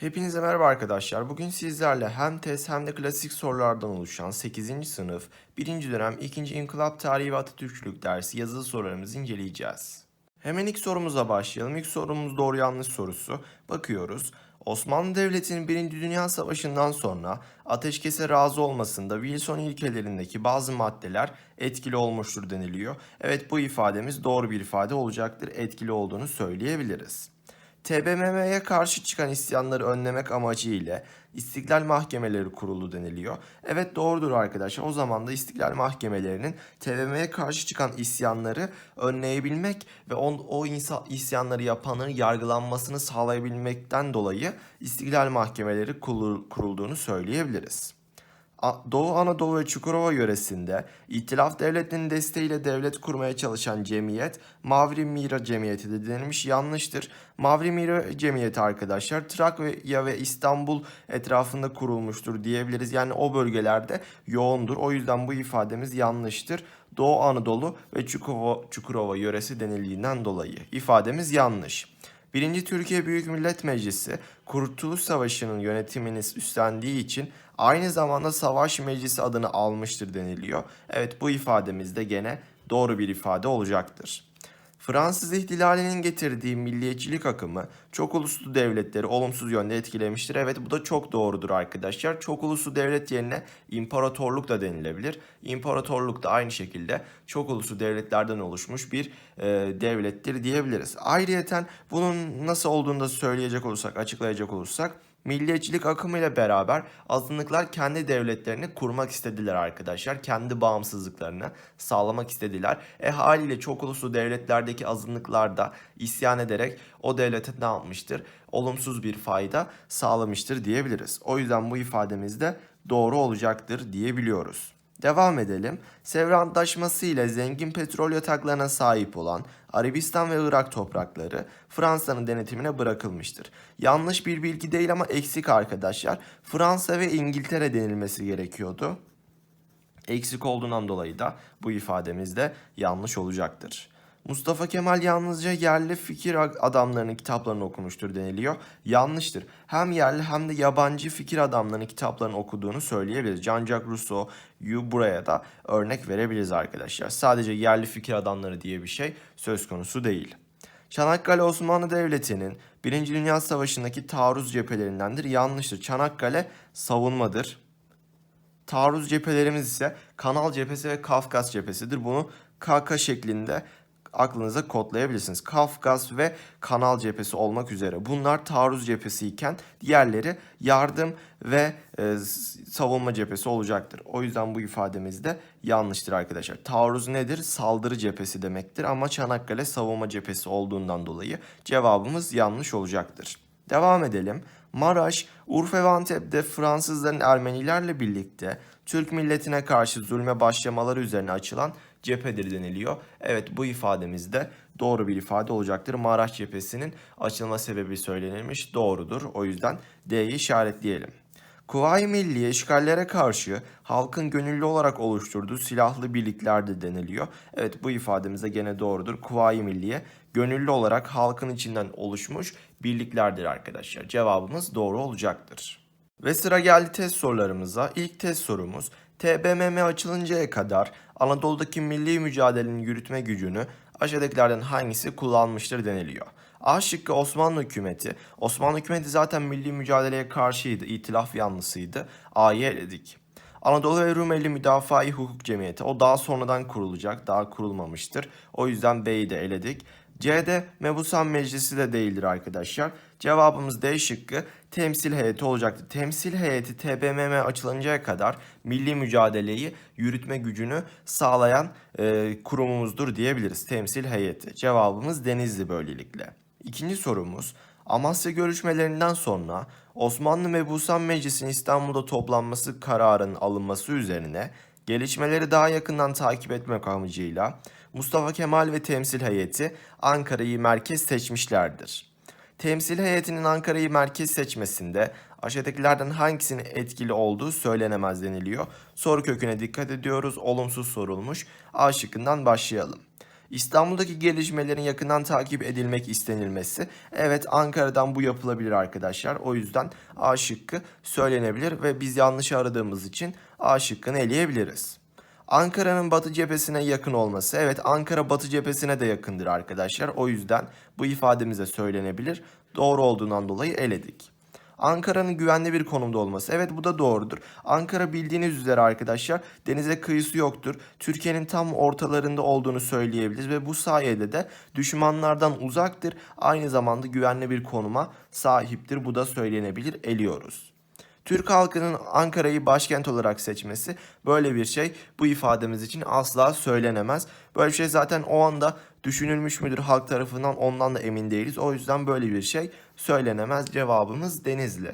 Hepinize merhaba arkadaşlar. Bugün sizlerle hem test hem de klasik sorulardan oluşan 8. sınıf 1. dönem 2. İnkılap Tarihi ve Atatürkçülük dersi yazılı sorularımızı inceleyeceğiz. Hemen ilk sorumuza başlayalım. İlk sorumuz doğru yanlış sorusu. Bakıyoruz. Osmanlı Devleti'nin 1. Dünya Savaşı'ndan sonra ateşkese razı olmasında Wilson ilkelerindeki bazı maddeler etkili olmuştur deniliyor. Evet bu ifademiz doğru bir ifade olacaktır. Etkili olduğunu söyleyebiliriz. TBMM'ye karşı çıkan isyanları önlemek amacıyla istiklal mahkemeleri kuruldu deniliyor. Evet doğrudur arkadaşlar. O zaman da istiklal mahkemelerinin TBMM'ye karşı çıkan isyanları önleyebilmek ve on, o insan, isyanları yapanların yargılanmasını sağlayabilmekten dolayı istiklal mahkemeleri kurul- kurulduğunu söyleyebiliriz. Doğu Anadolu ve Çukurova yöresinde İtilaf Devleti'nin desteğiyle devlet kurmaya çalışan cemiyet Mavri Mira Cemiyeti de denilmiş yanlıştır. Mavri Mira Cemiyeti arkadaşlar Trakya ve İstanbul etrafında kurulmuştur diyebiliriz. Yani o bölgelerde yoğundur. O yüzden bu ifademiz yanlıştır. Doğu Anadolu ve Çukurova, Çukurova yöresi denildiğinden dolayı ifademiz yanlış. Birinci Türkiye Büyük Millet Meclisi Kurtuluş Savaşı'nın yönetimini üstlendiği için aynı zamanda Savaş Meclisi adını almıştır deniliyor. Evet bu ifademiz de gene doğru bir ifade olacaktır. Fransız ihtilalinin getirdiği milliyetçilik akımı çok uluslu devletleri olumsuz yönde etkilemiştir. Evet bu da çok doğrudur arkadaşlar. Çok uluslu devlet yerine imparatorluk da denilebilir. İmparatorluk da aynı şekilde çok uluslu devletlerden oluşmuş bir e, devlettir diyebiliriz. Ayrıyeten bunun nasıl olduğunu da söyleyecek olursak, açıklayacak olursak Milliyetçilik akımıyla beraber azınlıklar kendi devletlerini kurmak istediler arkadaşlar. Kendi bağımsızlıklarını sağlamak istediler. E haliyle çok uluslu devletlerdeki azınlıklar da isyan ederek o devlete ne yapmıştır? Olumsuz bir fayda sağlamıştır diyebiliriz. O yüzden bu ifademiz de doğru olacaktır diyebiliyoruz. Devam edelim. Sevr Antlaşması ile zengin petrol yataklarına sahip olan Arabistan ve Irak toprakları Fransa'nın denetimine bırakılmıştır. Yanlış bir bilgi değil ama eksik arkadaşlar. Fransa ve İngiltere denilmesi gerekiyordu. Eksik olduğundan dolayı da bu ifademiz de yanlış olacaktır. Mustafa Kemal yalnızca yerli fikir adamlarının kitaplarını okumuştur deniliyor. Yanlıştır. Hem yerli hem de yabancı fikir adamlarının kitaplarını okuduğunu söyleyebiliriz. Jean-Jacques Rousseau yu buraya da örnek verebiliriz arkadaşlar. Sadece yerli fikir adamları diye bir şey söz konusu değil. Çanakkale Osmanlı Devleti'nin Birinci Dünya Savaşı'ndaki taarruz cephelerindendir. Yanlıştır. Çanakkale savunmadır. Taarruz cephelerimiz ise Kanal cephesi ve Kafkas cephesidir. Bunu KK şeklinde aklınıza kodlayabilirsiniz. Kafkas ve Kanal cephesi olmak üzere. Bunlar taarruz cephesi iken diğerleri yardım ve e, savunma cephesi olacaktır. O yüzden bu ifademiz de yanlıştır arkadaşlar. Taarruz nedir? Saldırı cephesi demektir ama Çanakkale savunma cephesi olduğundan dolayı cevabımız yanlış olacaktır. Devam edelim. Maraş, Urfa ve Antep'te Fransızların Ermenilerle birlikte Türk milletine karşı zulme başlamaları üzerine açılan cephedir deniliyor. Evet bu ifademiz de doğru bir ifade olacaktır. Maraş cephesinin açılma sebebi söylenilmiş doğrudur. O yüzden D'yi işaretleyelim. Kuvayi Milliye işgallere karşı halkın gönüllü olarak oluşturduğu silahlı birliklerdi deniliyor. Evet bu ifademiz de gene doğrudur. Kuvayi Milliye gönüllü olarak halkın içinden oluşmuş birliklerdir arkadaşlar. Cevabımız doğru olacaktır. Ve sıra geldi test sorularımıza. İlk test sorumuz TBMM açılıncaya kadar Anadolu'daki milli mücadelenin yürütme gücünü aşağıdakilerden hangisi kullanmıştır deniliyor. A şıkkı Osmanlı hükümeti. Osmanlı hükümeti zaten milli mücadeleye karşıydı, itilaf yanlısıydı. A'yı eledik. Anadolu ve Rumeli Müdafaa-i Hukuk Cemiyeti. O daha sonradan kurulacak, daha kurulmamıştır. O yüzden B'yi de eledik. C'de Mebusan Meclisi de değildir arkadaşlar. Cevabımız D şıkkı temsil heyeti olacaktı. Temsil heyeti TBMM açılıncaya kadar milli mücadeleyi yürütme gücünü sağlayan e, kurumumuzdur diyebiliriz. Temsil heyeti. Cevabımız Denizli böylelikle. İkinci sorumuz Amasya görüşmelerinden sonra Osmanlı Mebusan Meclisi'nin İstanbul'da toplanması kararının alınması üzerine gelişmeleri daha yakından takip etmek amacıyla Mustafa Kemal ve temsil heyeti Ankara'yı merkez seçmişlerdir. Temsil heyetinin Ankara'yı merkez seçmesinde aşağıdakilerden hangisinin etkili olduğu söylenemez deniliyor. Soru köküne dikkat ediyoruz. Olumsuz sorulmuş. A şıkkından başlayalım. İstanbul'daki gelişmelerin yakından takip edilmek istenilmesi. Evet Ankara'dan bu yapılabilir arkadaşlar. O yüzden A şıkkı söylenebilir ve biz yanlış aradığımız için A şıkkını eleyebiliriz. Ankara'nın batı cephesine yakın olması. Evet Ankara batı cephesine de yakındır arkadaşlar. O yüzden bu ifademize söylenebilir. Doğru olduğundan dolayı eledik. Ankara'nın güvenli bir konumda olması. Evet bu da doğrudur. Ankara bildiğiniz üzere arkadaşlar denize kıyısı yoktur. Türkiye'nin tam ortalarında olduğunu söyleyebiliriz ve bu sayede de düşmanlardan uzaktır. Aynı zamanda güvenli bir konuma sahiptir. Bu da söylenebilir. Eliyoruz. Türk halkının Ankara'yı başkent olarak seçmesi böyle bir şey bu ifademiz için asla söylenemez. Böyle bir şey zaten o anda düşünülmüş müdür halk tarafından ondan da emin değiliz. O yüzden böyle bir şey söylenemez. Cevabımız Denizli.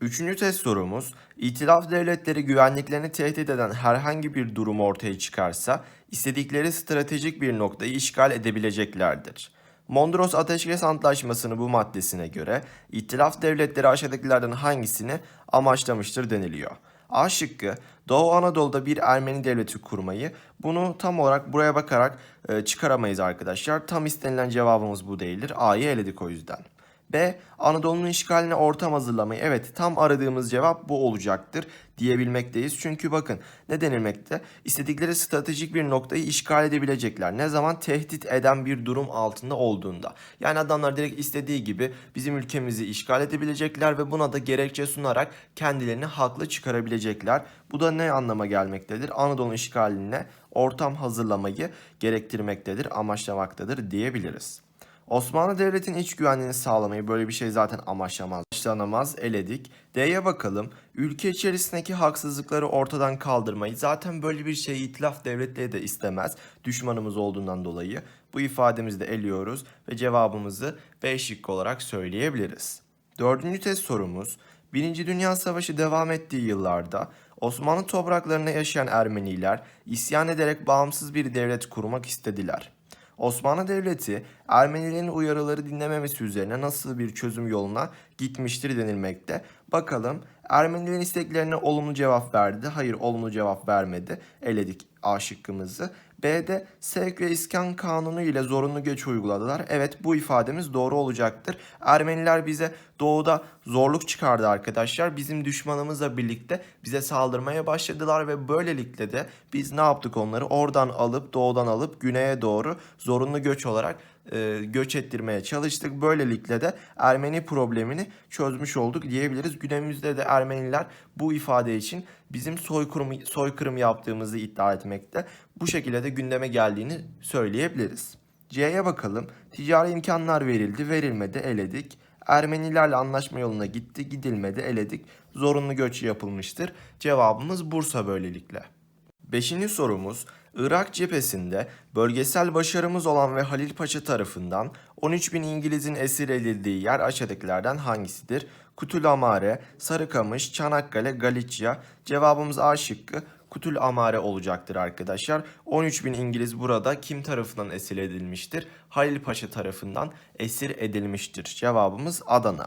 Üçüncü test sorumuz, İtilaf devletleri güvenliklerini tehdit eden herhangi bir durum ortaya çıkarsa, istedikleri stratejik bir noktayı işgal edebileceklerdir. Mondros Ateşkes Antlaşması'nın bu maddesine göre İtilaf devletleri aşağıdakilerden hangisini amaçlamıştır deniliyor. A şıkkı Doğu Anadolu'da bir Ermeni devleti kurmayı bunu tam olarak buraya bakarak e, çıkaramayız arkadaşlar. Tam istenilen cevabımız bu değildir. A'yı eledik o yüzden. B. Anadolu'nun işgaline ortam hazırlamayı. Evet tam aradığımız cevap bu olacaktır diyebilmekteyiz. Çünkü bakın ne denilmekte? İstedikleri stratejik bir noktayı işgal edebilecekler. Ne zaman? Tehdit eden bir durum altında olduğunda. Yani adamlar direkt istediği gibi bizim ülkemizi işgal edebilecekler ve buna da gerekçe sunarak kendilerini haklı çıkarabilecekler. Bu da ne anlama gelmektedir? Anadolu işgaline ortam hazırlamayı gerektirmektedir, amaçlamaktadır diyebiliriz. Osmanlı Devleti'nin iç güvenliğini sağlamayı böyle bir şey zaten amaçlamaz. Amaçlanamaz, eledik. D'ye bakalım. Ülke içerisindeki haksızlıkları ortadan kaldırmayı zaten böyle bir şeyi itilaf devletleri de istemez. Düşmanımız olduğundan dolayı. Bu ifademizi de eliyoruz ve cevabımızı B şıkkı olarak söyleyebiliriz. Dördüncü test sorumuz. Birinci Dünya Savaşı devam ettiği yıllarda Osmanlı topraklarında yaşayan Ermeniler isyan ederek bağımsız bir devlet kurmak istediler. Osmanlı Devleti Ermenilerin uyarıları dinlememesi üzerine nasıl bir çözüm yoluna gitmiştir denilmekte. Bakalım Ermenilerin isteklerine olumlu cevap verdi. Hayır olumlu cevap vermedi. Eledik A şıkkımızı. B'de sevk ve iskan kanunu ile zorunlu göç uyguladılar. Evet bu ifademiz doğru olacaktır. Ermeniler bize doğuda zorluk çıkardı arkadaşlar. Bizim düşmanımızla birlikte bize saldırmaya başladılar ve böylelikle de biz ne yaptık onları? Oradan alıp doğudan alıp güneye doğru zorunlu göç olarak e, göç ettirmeye çalıştık. Böylelikle de Ermeni problemini çözmüş olduk diyebiliriz. Günümüzde de Ermeniler bu ifade için bizim soykırım, soykırım yaptığımızı iddia etmekte. Bu şekilde de gündeme geldiğini söyleyebiliriz. C'ye bakalım. Ticari imkanlar verildi, verilmedi, eledik. Ermenilerle anlaşma yoluna gitti, gidilmedi, eledik. Zorunlu göç yapılmıştır. Cevabımız Bursa böylelikle. Beşinci sorumuz Irak cephesinde bölgesel başarımız olan ve Halil Paşa tarafından 13 bin İngiliz'in esir edildiği yer aşağıdakilerden hangisidir? Kutulamare, Sarıkamış, Çanakkale, Galicia. Cevabımız A şıkkı Kutul Amare olacaktır arkadaşlar. 13 bin İngiliz burada kim tarafından esir edilmiştir? Halil Paşa tarafından esir edilmiştir. Cevabımız Adana.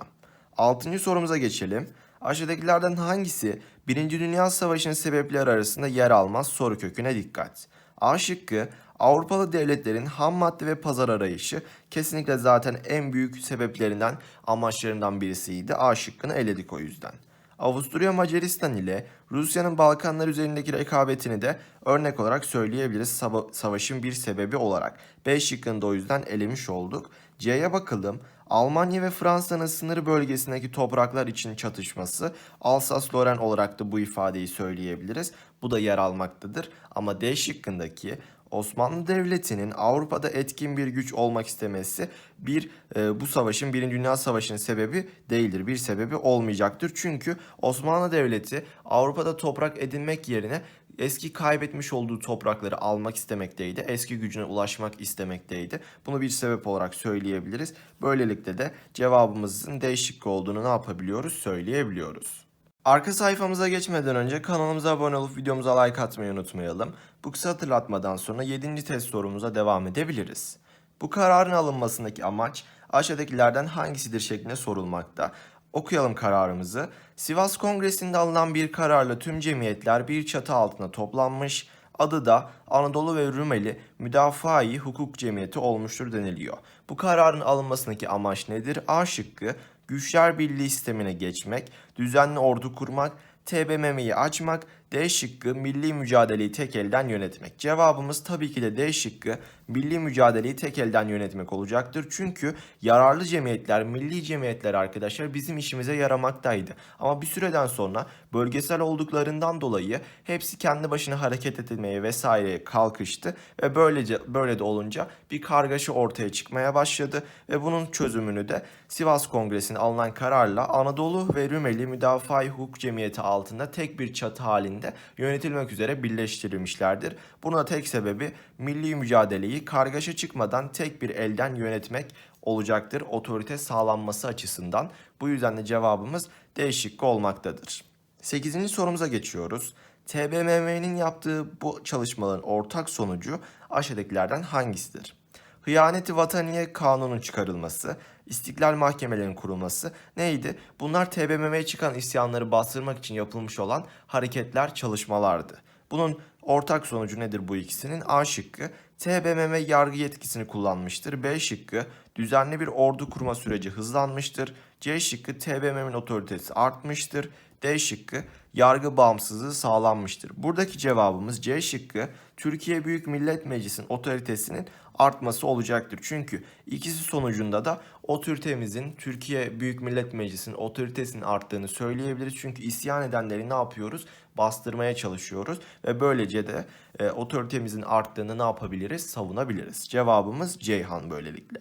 Altıncı sorumuza geçelim. Aşağıdakilerden hangisi Birinci Dünya Savaşı'nın sebepleri arasında yer almaz soru köküne dikkat. A şıkkı Avrupalı devletlerin ham madde ve pazar arayışı kesinlikle zaten en büyük sebeplerinden, amaçlarından birisiydi. A şıkkını eledik o yüzden. Avusturya Macaristan ile Rusya'nın Balkanlar üzerindeki rekabetini de örnek olarak söyleyebiliriz sava- savaşın bir sebebi olarak. B şıkkını da o yüzden elemiş olduk. C'ye bakalım. Almanya ve Fransa'nın sınır bölgesindeki topraklar için çatışması Alsas-Lorraine olarak da bu ifadeyi söyleyebiliriz. Bu da yer almaktadır. Ama D şıkkındaki Osmanlı Devleti'nin Avrupa'da etkin bir güç olmak istemesi bir e, bu savaşın Birinci Dünya Savaşı'nın sebebi değildir. Bir sebebi olmayacaktır. Çünkü Osmanlı Devleti Avrupa'da toprak edinmek yerine eski kaybetmiş olduğu toprakları almak istemekteydi. Eski gücüne ulaşmak istemekteydi. Bunu bir sebep olarak söyleyebiliriz. Böylelikle de cevabımızın D şıkkı olduğunu ne yapabiliyoruz? Söyleyebiliyoruz. Arka sayfamıza geçmeden önce kanalımıza abone olup videomuza like atmayı unutmayalım. Bu kısa hatırlatmadan sonra 7. test sorumuza devam edebiliriz. Bu kararın alınmasındaki amaç aşağıdakilerden hangisidir şeklinde sorulmakta. Okuyalım kararımızı. Sivas Kongresi'nde alınan bir kararla tüm cemiyetler bir çatı altında toplanmış, Adı da Anadolu ve Rumeli Müdafaa-i Hukuk Cemiyeti olmuştur deniliyor. Bu kararın alınmasındaki amaç nedir? A şıkkı Güçler Birliği sistemine geçmek, düzenli ordu kurmak, TBMM'yi açmak, D şıkkı milli mücadeleyi tek elden yönetmek. Cevabımız tabii ki de D şıkkı milli mücadeleyi tek elden yönetmek olacaktır. Çünkü yararlı cemiyetler, milli cemiyetler arkadaşlar bizim işimize yaramaktaydı. Ama bir süreden sonra bölgesel olduklarından dolayı hepsi kendi başına hareket etmeye vesaireye kalkıştı ve böylece böyle de olunca bir kargaşa ortaya çıkmaya başladı ve bunun çözümünü de Sivas Kongresi'nin alınan kararla Anadolu ve Rumeli Müdafaa-i Hukuk Cemiyeti altında tek bir çatı halinde yönetilmek üzere birleştirilmişlerdir. Buna tek sebebi milli mücadeleyi kargaşa çıkmadan tek bir elden yönetmek olacaktır otorite sağlanması açısından. Bu yüzden de cevabımız D şıkkı olmaktadır. 8. sorumuza geçiyoruz. TBMM'nin yaptığı bu çalışmaların ortak sonucu aşağıdakilerden hangisidir? Hıyaneti vataniye kanunun çıkarılması, istiklal mahkemelerinin kurulması neydi? Bunlar TBMM'ye çıkan isyanları bastırmak için yapılmış olan hareketler, çalışmalardı. Bunun ortak sonucu nedir bu ikisinin? A şıkkı TBMM yargı yetkisini kullanmıştır. B şıkkı düzenli bir ordu kurma süreci hızlanmıştır. C şıkkı TBMM'nin otoritesi artmıştır. D şıkkı yargı bağımsızlığı sağlanmıştır. Buradaki cevabımız C şıkkı Türkiye Büyük Millet Meclisi'nin otoritesinin artması olacaktır. Çünkü ikisi sonucunda da otoritemizin Türkiye Büyük Millet Meclisi'nin otoritesinin arttığını söyleyebiliriz. Çünkü isyan edenleri ne yapıyoruz? Bastırmaya çalışıyoruz ve böylece de e, otoritemizin arttığını ne yapabiliriz? Savunabiliriz. Cevabımız Ceyhan böylelikle.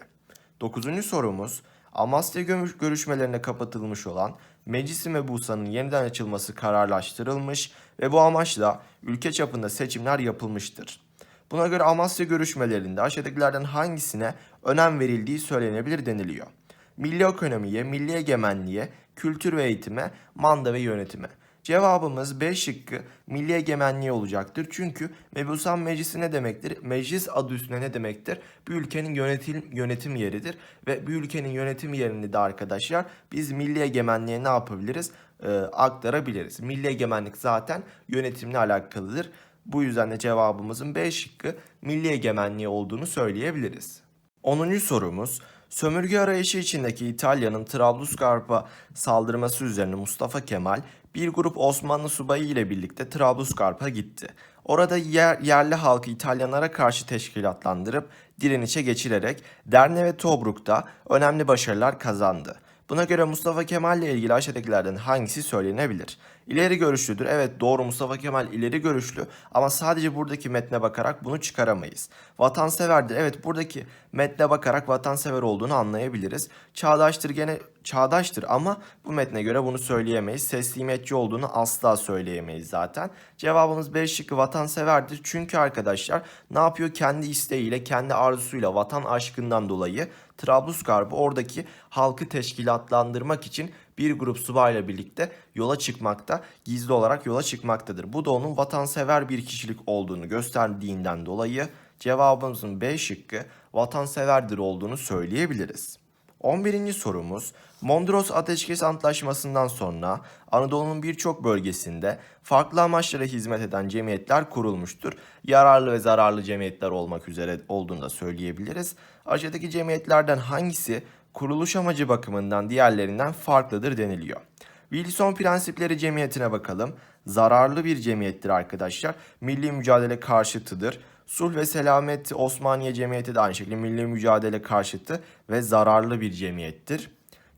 Dokuzuncu sorumuz Amasya görüş- görüşmelerine kapatılmış olan Meclis-i Mebusa'nın yeniden açılması kararlaştırılmış ve bu amaçla ülke çapında seçimler yapılmıştır. Buna göre Amasya görüşmelerinde aşağıdakilerden hangisine önem verildiği söylenebilir deniliyor. Milli ekonomiye, milli egemenliğe, kültür ve eğitime, manda ve yönetime. Cevabımız B şıkkı milli egemenliği olacaktır. Çünkü Mebusan Meclisi ne demektir? Meclis adı üstüne ne demektir? Bir ülkenin yönetim, yönetim yeridir. Ve bir ülkenin yönetim yerini de arkadaşlar biz milli egemenliğe ne yapabiliriz? Ee, aktarabiliriz. Milli egemenlik zaten yönetimle alakalıdır. Bu yüzden de cevabımızın B şıkkı milli egemenliği olduğunu söyleyebiliriz. 10. sorumuz sömürge arayışı içindeki İtalya'nın Trablusgarp'a saldırması üzerine Mustafa Kemal bir grup Osmanlı subayı ile birlikte Trablusgarp'a gitti. Orada yer, yerli halkı İtalyanlara karşı teşkilatlandırıp direnişe geçirerek Derne ve Tobruk'ta önemli başarılar kazandı. Buna göre Mustafa Kemal ile ilgili aşağıdakilerden hangisi söylenebilir? İleri görüşlüdür. Evet doğru Mustafa Kemal ileri görüşlü ama sadece buradaki metne bakarak bunu çıkaramayız. Vatanseverdir. Evet buradaki metne bakarak vatansever olduğunu anlayabiliriz. Çağdaştır gene çağdaştır ama bu metne göre bunu söyleyemeyiz. Teslimiyetçi olduğunu asla söyleyemeyiz zaten. Cevabımız B şıkkı vatanseverdir. Çünkü arkadaşlar ne yapıyor? Kendi isteğiyle, kendi arzusuyla, vatan aşkından dolayı Trablusgarp'ı oradaki halkı teşkilatlandırmak için bir grup subayla birlikte yola çıkmakta, gizli olarak yola çıkmaktadır. Bu da onun vatansever bir kişilik olduğunu gösterdiğinden dolayı cevabımızın B şıkkı vatanseverdir olduğunu söyleyebiliriz. 11. sorumuz Mondros Ateşkes Antlaşması'ndan sonra Anadolu'nun birçok bölgesinde farklı amaçlara hizmet eden cemiyetler kurulmuştur. Yararlı ve zararlı cemiyetler olmak üzere olduğunu da söyleyebiliriz. Aşağıdaki cemiyetlerden hangisi kuruluş amacı bakımından diğerlerinden farklıdır deniliyor. Wilson Prensipleri Cemiyeti'ne bakalım. Zararlı bir cemiyettir arkadaşlar. Milli mücadele karşıtıdır. Sulh ve Selamet Osmaniye Cemiyeti de aynı şekilde milli mücadele karşıtı ve zararlı bir cemiyettir.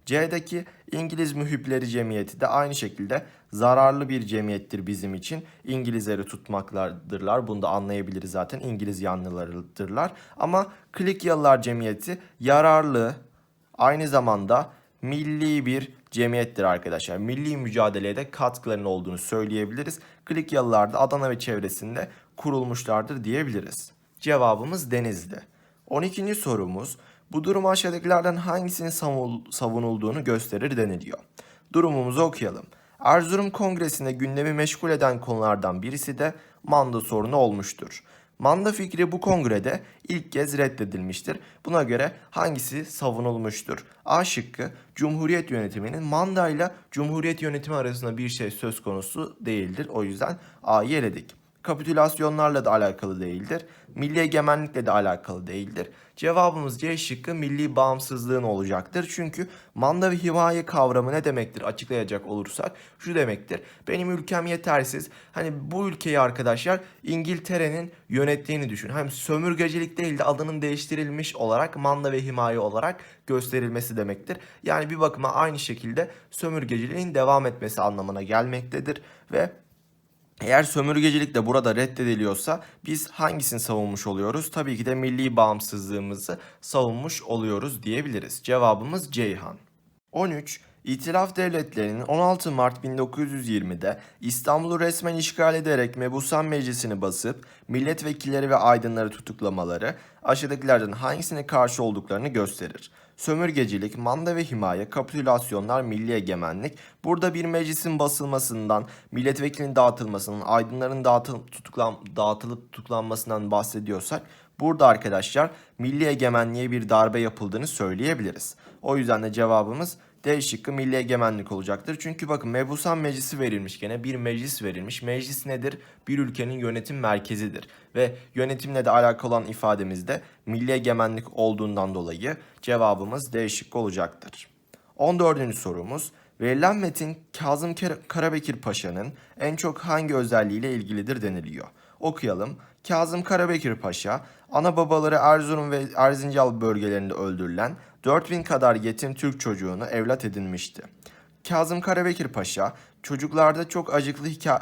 C'deki İngiliz Mühipleri Cemiyeti de aynı şekilde zararlı bir cemiyettir bizim için. İngilizleri tutmaktadırlar. Bunu da anlayabiliriz zaten. İngiliz yanlılarıdırlar. Ama Klikyalılar Cemiyeti yararlı, aynı zamanda milli bir cemiyettir arkadaşlar. Milli mücadeleye de katkılarının olduğunu söyleyebiliriz. Klikyalılar da Adana ve çevresinde kurulmuşlardır diyebiliriz. Cevabımız Denizli. 12. sorumuz bu durum aşağıdakilerden hangisinin savun- savunulduğunu gösterir deniliyor. Durumumuzu okuyalım. Erzurum Kongresi'nde gündemi meşgul eden konulardan birisi de manda sorunu olmuştur. Manda fikri bu kongrede ilk kez reddedilmiştir. Buna göre hangisi savunulmuştur? A şıkkı Cumhuriyet yönetiminin manda ile Cumhuriyet yönetimi arasında bir şey söz konusu değildir. O yüzden A'yı eledik. Kapitülasyonlarla da alakalı değildir. Milli egemenlikle de alakalı değildir. Cevabımız C şıkkı milli bağımsızlığın olacaktır. Çünkü manda ve himaye kavramı ne demektir açıklayacak olursak şu demektir. Benim ülkem yetersiz. Hani bu ülkeyi arkadaşlar İngiltere'nin yönettiğini düşün. Hem sömürgecilik değil de adının değiştirilmiş olarak manda ve himaye olarak gösterilmesi demektir. Yani bir bakıma aynı şekilde sömürgeciliğin devam etmesi anlamına gelmektedir ve eğer sömürgecilik de burada reddediliyorsa biz hangisini savunmuş oluyoruz? Tabii ki de milli bağımsızlığımızı savunmuş oluyoruz diyebiliriz. Cevabımız Ceyhan. 13. İtilaf devletlerinin 16 Mart 1920'de İstanbul'u resmen işgal ederek Mebusan Meclisi'ni basıp milletvekilleri ve aydınları tutuklamaları aşağıdakilerden hangisine karşı olduklarını gösterir. Sömürgecilik, manda ve himaye, kapitülasyonlar, milli egemenlik. Burada bir meclisin basılmasından, milletvekilinin dağıtılmasından, aydınların dağıtıl, tutuklan, dağıtılıp tutuklanmasından bahsediyorsak burada arkadaşlar milli egemenliğe bir darbe yapıldığını söyleyebiliriz. O yüzden de cevabımız D şıkkı milli egemenlik olacaktır. Çünkü bakın mebusan meclisi verilmiş gene bir meclis verilmiş. Meclis nedir? Bir ülkenin yönetim merkezidir. Ve yönetimle de alakalı olan ifademizde milli egemenlik olduğundan dolayı cevabımız D şıkkı olacaktır. 14. sorumuz. Verilen metin Kazım Karabekir Paşa'nın en çok hangi özelliğiyle ilgilidir deniliyor. Okuyalım. Kazım Karabekir Paşa, ana babaları Erzurum ve Erzincal bölgelerinde öldürülen 4000 kadar yetim Türk çocuğunu evlat edinmişti. Kazım Karabekir Paşa, çocuklarda çok acıklı hikaye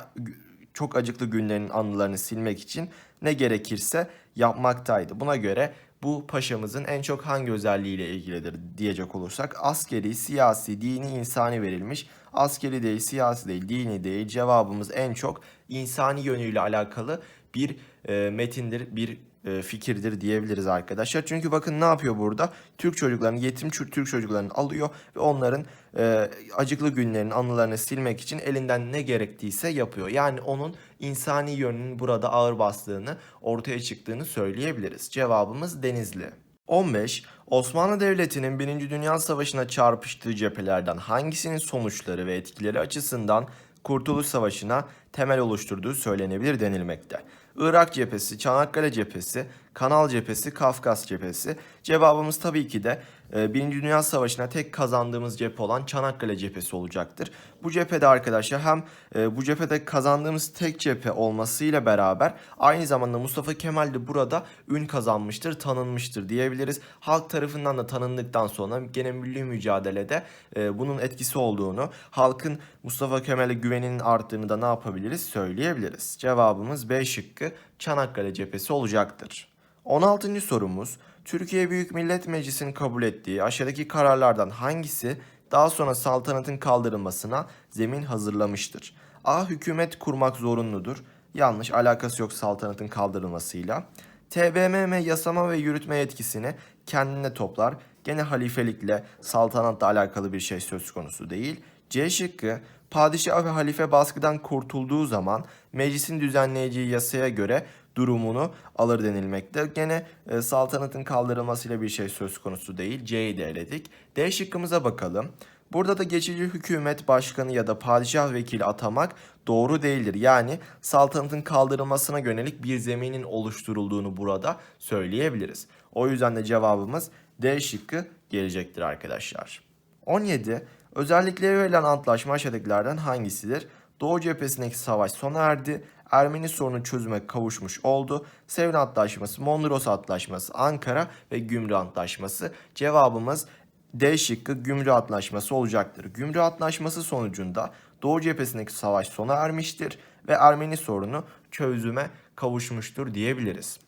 çok acıklı günlerin anılarını silmek için ne gerekirse yapmaktaydı. Buna göre bu paşamızın en çok hangi özelliğiyle ilgilidir diyecek olursak askeri, siyasi, dini, insani verilmiş. Askeri değil, siyasi değil, dini değil. Cevabımız en çok insani yönüyle alakalı bir e, metindir, bir fikirdir diyebiliriz arkadaşlar. Çünkü bakın ne yapıyor burada? Türk çocuklarını, yetim Türk çocuklarını alıyor ve onların e, acıklı günlerinin anılarını silmek için elinden ne gerektiyse yapıyor. Yani onun insani yönünün burada ağır bastığını, ortaya çıktığını söyleyebiliriz. Cevabımız Denizli. 15. Osmanlı Devleti'nin 1. Dünya Savaşı'na çarpıştığı cephelerden hangisinin sonuçları ve etkileri açısından Kurtuluş Savaşı'na temel oluşturduğu söylenebilir denilmekte. Irak cephesi, Çanakkale cephesi, Kanal cephesi, Kafkas cephesi. Cevabımız tabii ki de Birinci Dünya Savaşı'na tek kazandığımız cephe olan Çanakkale cephesi olacaktır. Bu cephede arkadaşlar hem e, bu cephede kazandığımız tek cephe olmasıyla beraber aynı zamanda Mustafa Kemal de burada ün kazanmıştır, tanınmıştır diyebiliriz. Halk tarafından da tanındıktan sonra gene milli mücadelede e, bunun etkisi olduğunu, halkın Mustafa Kemal'e güveninin arttığını da ne yapabiliriz söyleyebiliriz. Cevabımız B şıkkı Çanakkale cephesi olacaktır. 16. sorumuz Türkiye Büyük Millet Meclisi'nin kabul ettiği aşağıdaki kararlardan hangisi daha sonra saltanatın kaldırılmasına zemin hazırlamıştır? A. Hükümet kurmak zorunludur. Yanlış alakası yok saltanatın kaldırılmasıyla. TBMM yasama ve yürütme yetkisini kendine toplar. Gene halifelikle saltanatla alakalı bir şey söz konusu değil. C şıkkı padişah ve halife baskıdan kurtulduğu zaman meclisin düzenleyeceği yasaya göre durumunu alır denilmekte. Gene e, saltanatın kaldırılmasıyla bir şey söz konusu değil. C'yi de eledik. D şıkkımıza bakalım. Burada da geçici hükümet başkanı ya da padişah vekili atamak doğru değildir. Yani saltanatın kaldırılmasına yönelik bir zeminin oluşturulduğunu burada söyleyebiliriz. O yüzden de cevabımız D şıkkı gelecektir arkadaşlar. 17. Özellikleri verilen antlaşma aşağıdakilerden hangisidir? Doğu cephesindeki savaş sona erdi. Ermeni sorunu çözüme kavuşmuş oldu. Sevin Antlaşması, Mondros Antlaşması, Ankara ve Gümrü Antlaşması. Cevabımız D şıkkı Gümrü Antlaşması olacaktır. Gümrü Antlaşması sonucunda Doğu cephesindeki savaş sona ermiştir ve Ermeni sorunu çözüme kavuşmuştur diyebiliriz.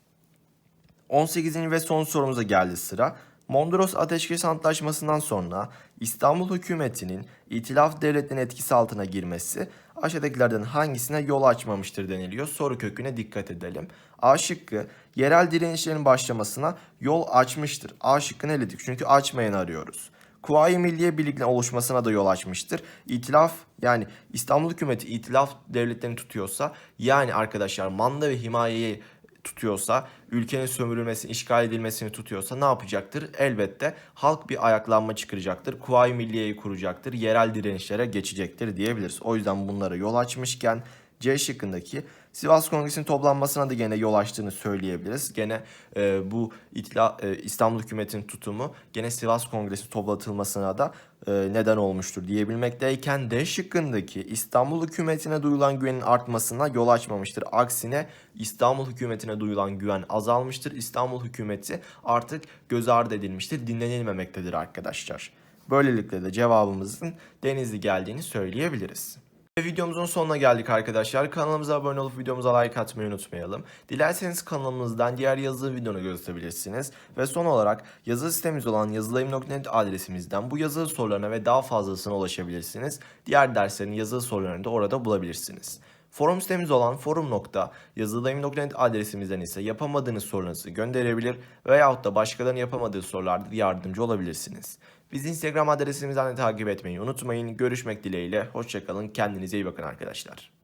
18. ve son sorumuza geldi sıra. Mondros Ateşkes Antlaşması'ndan sonra İstanbul hükümetinin İtilaf devletinin etkisi altına girmesi aşağıdakilerden hangisine yol açmamıştır deniliyor. Soru köküne dikkat edelim. A şıkkı yerel direnişlerin başlamasına yol açmıştır. A şıkkını eledik çünkü açmayan arıyoruz. Kuvayi Milliye Birliği'nin oluşmasına da yol açmıştır. İtilaf yani İstanbul hükümeti itilaf devletlerini tutuyorsa yani arkadaşlar manda ve himayeyi tutuyorsa, ülkenin sömürülmesini, işgal edilmesini tutuyorsa ne yapacaktır? Elbette halk bir ayaklanma çıkaracaktır. Kuvayi Milliye'yi kuracaktır. Yerel direnişlere geçecektir diyebiliriz. O yüzden bunlara yol açmışken C şıkkındaki Sivas Kongresi'nin toplanmasına da gene yol açtığını söyleyebiliriz. Gene e, bu itla, e, İstanbul hükümetinin tutumu gene Sivas Kongresi toplatılmasına da e, neden olmuştur diyebilmekteyken D şıkkındaki İstanbul hükümetine duyulan güvenin artmasına yol açmamıştır. Aksine İstanbul hükümetine duyulan güven azalmıştır. İstanbul hükümeti artık göz ardı edilmiştir, dinlenilmemektedir arkadaşlar. Böylelikle de cevabımızın Denizli geldiğini söyleyebiliriz. Videomuzun sonuna geldik arkadaşlar. Kanalımıza abone olup videomuza like atmayı unutmayalım. Dilerseniz kanalımızdan diğer yazılı videonu gösterebilirsiniz. Ve son olarak yazılı sitemiz olan yazılayım.net adresimizden bu yazılı sorularına ve daha fazlasına ulaşabilirsiniz. Diğer derslerin yazılı sorularını da orada bulabilirsiniz. Forum sitemiz olan forum.yazılayım.net adresimizden ise yapamadığınız sorularınızı gönderebilir veyahut da başkalarının yapamadığı sorularda yardımcı olabilirsiniz. Bizi Instagram adresimizden de takip etmeyi unutmayın. Görüşmek dileğiyle. Hoşçakalın. Kendinize iyi bakın arkadaşlar.